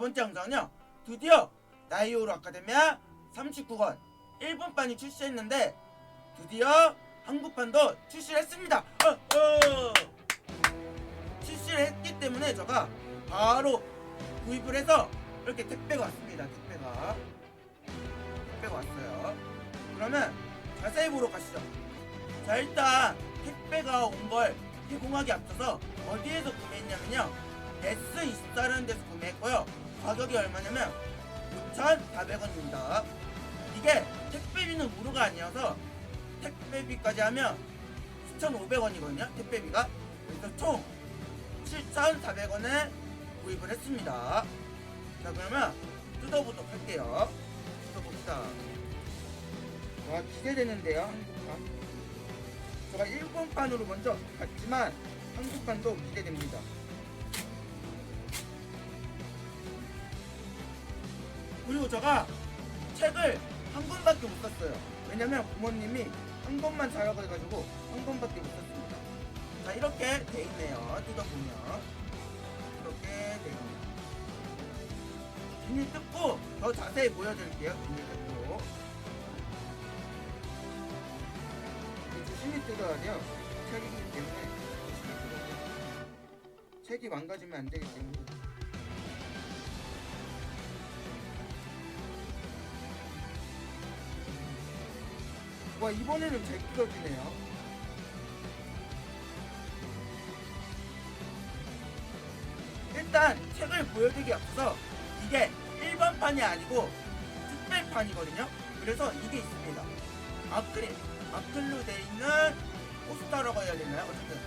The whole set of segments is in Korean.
번째 영상은요. 드디어 나이오로 아카데미아 39권 일본판이 출시했는데 드디어 한국판도 출시를 했습니다. 어, 어. 출시를 했기 때문에 제가 바로 구입을 해서 이렇게 택배가 왔습니다. 택배가 택배가 왔어요. 그러면 자세히 보러 가시죠. 자 일단 택배가 온걸 개봉하기 앞서서 어디에서 구매했냐면요 S24라는 데서 구매했고요 가격이 얼마냐면 6,400원입니다. 이게 택배비는 무료가 아니어서 택배비까지 하면 2,500원이거든요 택배비가. 그래서 총 7,400원에 구입을 했습니다. 자 그러면 뜯어보도록 할게요. 뜯어봅시다. 와 기대되는데요 한국판. 제가 일본판으로 먼저 갔지만 한국판도 기대됩니다. 그리고 제가 책을 한 권밖에 못 샀어요. 왜냐면 부모님이 한 권만 사라고 해가지고 한 권밖에 못 샀습니다. 자 이렇게 돼 있네요. 뜯어보면 이렇게 돼 있네요. 비닐 뜯고 더 자세히 보여드릴게요. 비닐 뜯고. 조심히 뜯어야 돼요. 책이기 때문에 조심히 뜯어야 돼요. 책이 망가지면 안 되기 때문에. 와 이번에는 잘 뜯어지네요. 일단 책을 보여드리기 앞서서 이게 일반판이 아니고 특별판이거든요. 그래서 이게 있습니다. 아크릴 아클로 돼 있는 포스터라고 해야 되나요? 어쨌든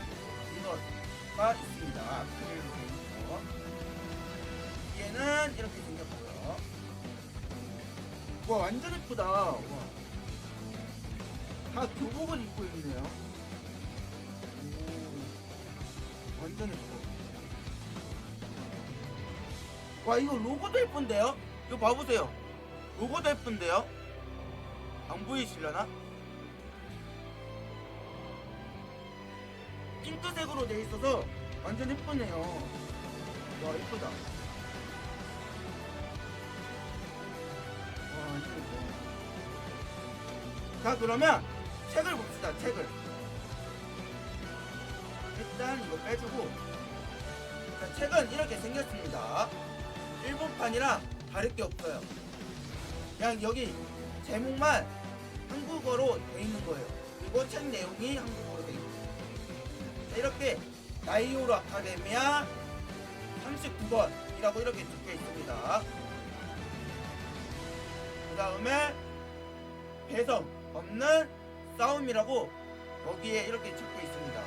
이거가 있습니다. 아크릴로 돼 거. 얘는 이렇게 생겼고요. 와 완전 예쁘다. 와. 다 교복을 입고 있네요. 오, 완전 예뻐. 와 이거 로고도 예쁜데요? 이거 봐보세요. 로고도 예쁜데요? 안 보이시려나? 핑크색으로 돼 있어서 완전 예쁘네요. 와 예쁘다. 와 완전 예뻐. 자 그러면 책을 봅시다. 책을. 일단 이거 빼주고. 자 책은 이렇게 생겼습니다. 일본판이랑 다를 게 없어요. 그냥 여기 제목만 한국어로 돼 있는 거예요. 그리고 책 내용이 한국어로 돼 있고. 자, 이렇게 나이오로 아카데미아 39번이라고 이렇게 적혀 있습니다. 그 다음에 배성 없는 싸움이라고 여기에 이렇게 적혀 있습니다.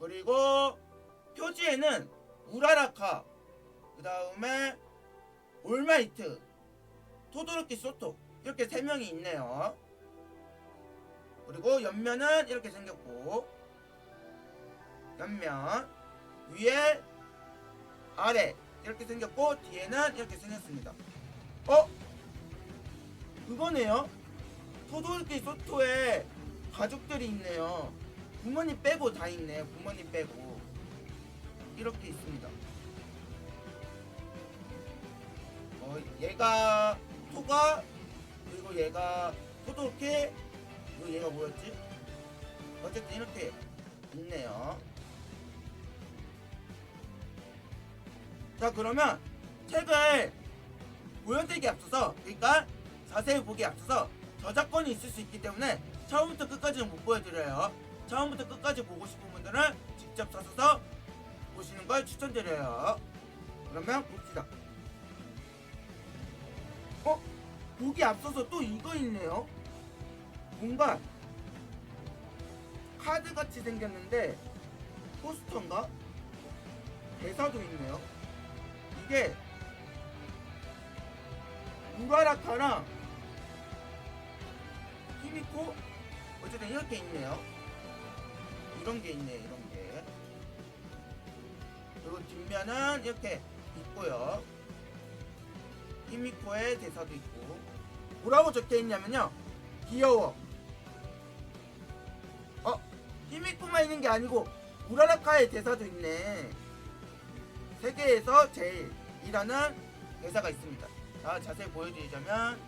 그리고 표지에는 우라라카 그 다음에 올마이트 토도로키 소토 이렇게 세 명이 있네요 그리고 옆면은 이렇게 생겼고 옆면 위에 아래 이렇게 생겼고 뒤에는 이렇게 생겼습니다 어? 그거네요 토도로키 소토에 가족들이 있네요 부모님 빼고 다 있네 부모님 빼고 이렇게 있습니다 어, 얘가 토가 그리고 얘가 토도케 그리고 얘가 뭐였지? 어쨌든 이렇게 있네요. 자 그러면 책을 보여드리기 앞서서 그러니까 자세히 보기 앞서서 저작권이 있을 수 있기 때문에 처음부터 끝까지는 못 보여드려요. 처음부터 끝까지 보고 싶은 분들은 직접 사서 보시는 걸 추천드려요. 그러면 봅시다. 어? 보기 앞서서 또 이거 있네요. 뭔가 카드 같이 생겼는데 포스터인가? 대사도 있네요. 이게 우라라카랑 히미코 어쨌든 이렇게 있네요. 이런 게 있네요. 이런 게. 그리고 뒷면은 이렇게 있고요. 히미코의 대사도 있고 뭐라고 적혀 있냐면요 귀여워 어 히미코만 있는 게 아니고 우라라카의 대사도 있네. 세계에서 제일이라는 대사가 있습니다. 자, 자세히 보여드리자면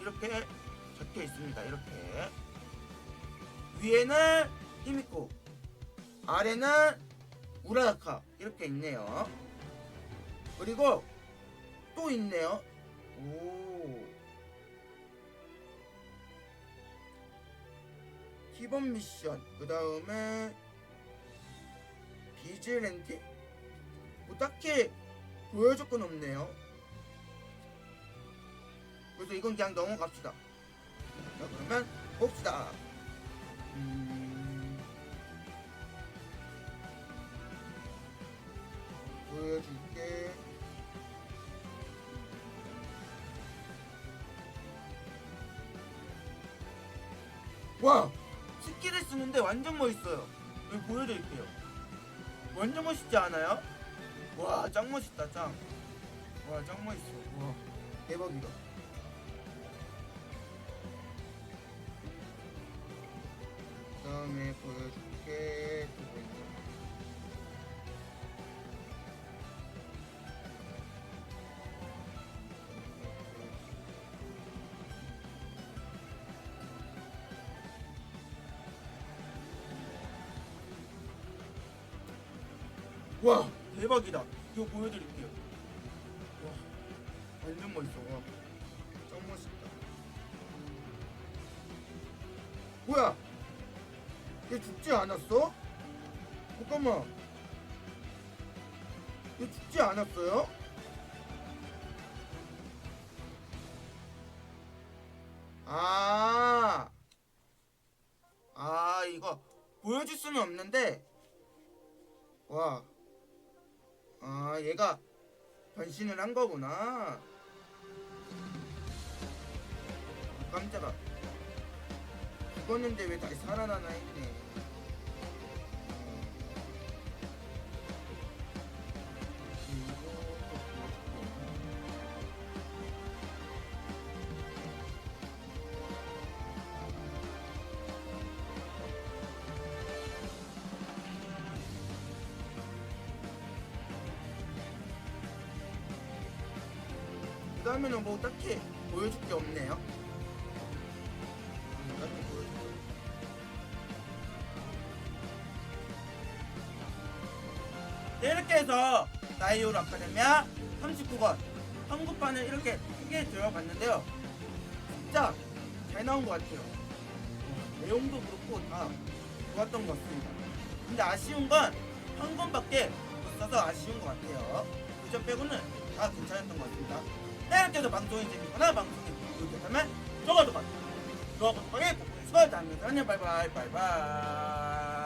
이렇게 적혀 있습니다. 이렇게 위에는 히미코, 아래는 우라라카 이렇게 있네요. 그리고 또 있네요. 오. 기본 미션 그 다음에 뭐 딱히 보여줄 건 없네요 그래서 이건 그냥 넘어갑시다 자 그러면 봅시다 음... 보여줄게 와 스킬을 쓰는데 완전 멋있어요. 여기 보여드릴게요. 완전 멋있지 않아요? 와, 짱 멋있다, 짱. 와, 짱 멋있어. 와, 대박이다. 다음에 보여줄게. 두고 있네. 와 대박이다. 이거 보여드릴게요. 와 완전 멋있어. 와 짱 멋있다. 뭐야? 얘 죽지 않았어? 잠깐만. 얘 죽지 않았어요? 아, 아, 이거 보여줄 수는 없는데, 와, 아 얘가 변신을 한 거구나. 깜짝아. 죽었는데 왜 다시 살아나나 했네 그 다음에는 뭐 딱히 보여줄 게 없네요. 음, 네, 이렇게 해서 나이오르 아카데미아 39권 한국판을 이렇게 크게 들어봤는데요. 진짜 잘 나온 것 같아요. 어, 내용도 그렇고 다 좋았던 것 같습니다. 근데 아쉬운 건 한 권밖에 없어서 아쉬운 것 같아요. 그 점 빼고는 다 괜찮았던 것 같습니다 해서 방송이 재밌거나 방송이 좋다면 좋아요, 좋아요, 좋아요, 구독하기, 꾹꾹 눌러주세요. 다음에 바이바이, 바이바이.